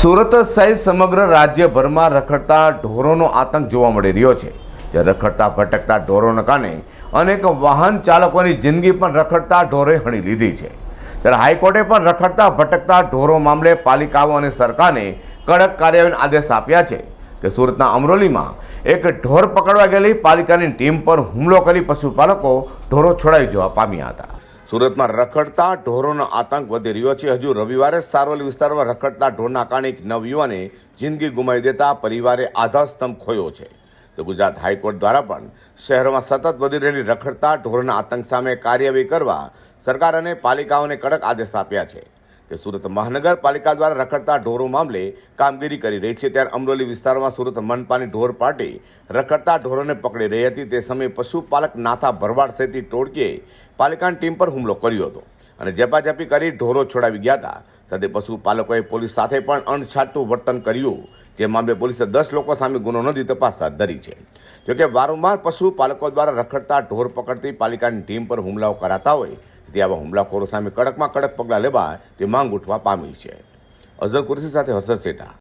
સુરત સહિત સમગ્ર રાજ્યભરમાં રખડતા ઢોરોનો આતંક જોવા મળી રહ્યો છે. જે રખડતા, ભટકતા ઢોરોના કારણે અનેક વાહન ચાલકોની જિંદગી પણ રખડતા ઢોરે હણી લીધી છે. ત્યારે હાઈકોર્ટે પણ રખડતા, ભટકતા ઢોરો મામલે પાલિકાઓ અને સરકારને કડક કાર્યવાહીના આદેશ આપ્યા છે. કે સુરતના અમરોલીમાં એક ઢોર પકડવા ગયેલી પાલિકાની ટીમ પર હુમલો કરી પશુપાલકો ઢોરો છોડાવી જવા પામ્યા હતા. સુરતમાં રખડતા ઢોરોનો આતંક વધી રહ્યો છે. હજુ રવિવારે સારોલી વિસ્તારમાં રખડતા ઢોરના કારણે એક નવયુવાને જિંદગી ગુમાવી દેતા પરિવારે આધારસ્તંભ ખોયો છે. તો ગુજરાત હાઈકોર્ટ દ્વારા પણ શહેરોમાં સતત વધી રહેલી રખડતા ઢોરના આતંક સામે કાર્યવાહી કરવા સરકાર અને પાલિકાઓને કડક આદેશ આપ્યા છે. તે સુરત મહાનગરપાલિકા દ્વારા રખડતા ઢોરો મામલે કામગીરી કરી રહી છે. ત્યારે અમરોલી વિસ્તારમાં સુરત મનપાની ઢોર પાર્ટી રખડતા ઢોરોને પકડી રહી હતી. તે સમયે પશુપાલક નાથા ભરવાડ સહિતની ટોળકીએ પાલિકાની ટીમ પર હુમલો કર્યો હતો અને ઝપાઝપી કરી ઢોરો છોડાવી ગયા હતા. સાથે પશુપાલકોએ પોલીસ સાથે પણ અણછાટું વર્તન કર્યું, જે મામલે પોલીસે દસ લોકો સામે ગુનો નોંધી તપાસ હાથ ધરી છે. જોકે વારંવાર પશુપાલકો દ્વારા રખડતા ઢોર પકડતી પાલિકાની ટીમ પર હુમલાઓ કરાતા હોય તેથી આવા હુમલાખોરો સામે કડકમાં કડક પગલાં લેવા તે માંગ ઉઠવા પામી છે. અઝર કુરશી સાથે હર્ષદ શેઠા